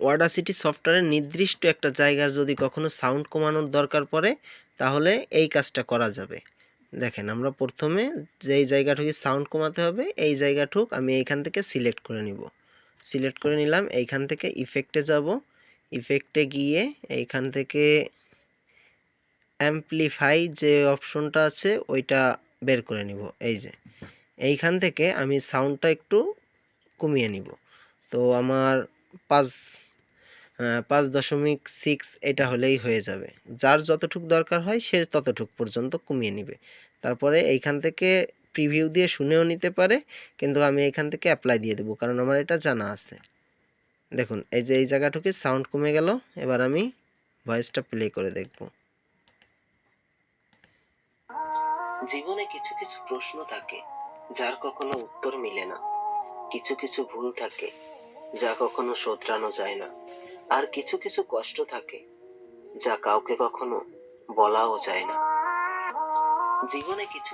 ওয়াডাসিটি সফটওয়্যারের নির্দিষ্ট একটা জায়গার যদি কখনো সাউন্ড কমানোর দরকার পড়ে, তাহলে এই কাজটা করা যাবে। দেখেন, আমরা প্রথমে যেই জায়গাটুকু সাউন্ড কমাতে হবে, এই জায়গাটুক আমি এইখান থেকে সিলেক্ট করে নিব। সিলেক্ট করে নিলাম, এইখান থেকে ইফেক্টে যাব। ইফেক্টে গিয়ে এইখান থেকে অ্যাম্পলিফাই যে অপশনটা আছে, ওইটা বের করে নিব। এই যে, এইখান থেকে আমি সাউন্ডটা একটু কমিয়ে নিব। তো আমার পাঁচ পাঁচ দশমিক সিক্স এটা হলেই হয়ে যাবে। যার যতটুক দরকার হয়, সে ততটুক পর্যন্ত কমিয়ে নিবে। তারপরে এইখান থেকে প্রিভিউ দিয়ে শুনেও নিতে পারে, কিন্তু আমি এখান থেকে অ্যাপ্লাই দিয়ে দেবো, কারণ আমার এটা জানা আছে। দেখুন, এই যে এই জায়গাটুকু সাউন্ড কমে গেল, এবার আমি ভয়েসটা প্লে করে দেখব। জীবনে কিছু কিছু প্রশ্ন থাকে, যার কখনো উত্তর মিলে না। কিছু কিছু ভুল থাকে, যা কখনো শোধরানো যায় না। আর কিছু কিছু কষ্ট থাকে যা কাউকে কখনো বলাও যায় না। জীবনে কিছু